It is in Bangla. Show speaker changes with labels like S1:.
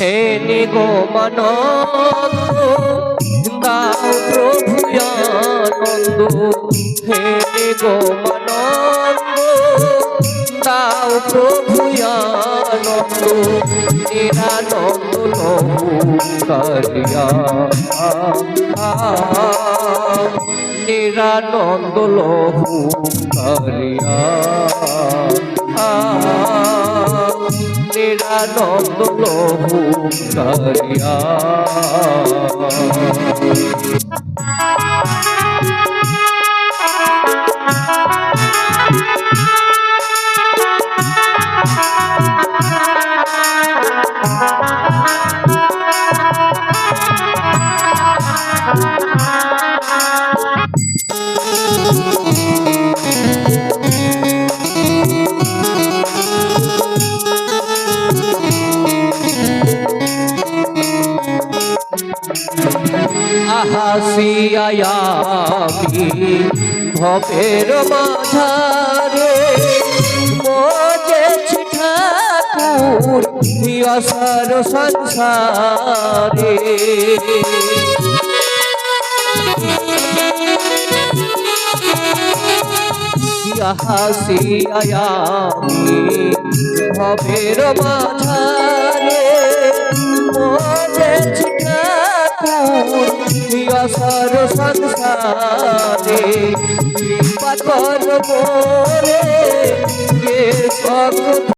S1: হে নিগমান দাও প্রভু আনন্দ, হে নিগমান দাও প্রভু আনন্দ, নিরানন্দ করিয়া নিরানন্দ লহু করিয়া নিরানন্দ লহু করিয়া আহাসিয়ায়ামি ভবের মাঝারে মজেছি ঠাকুর অসার সংসারে। হাসিয়ায়ামি ভবের মাঝারে অসার সংসারে কৃপা কর মোরে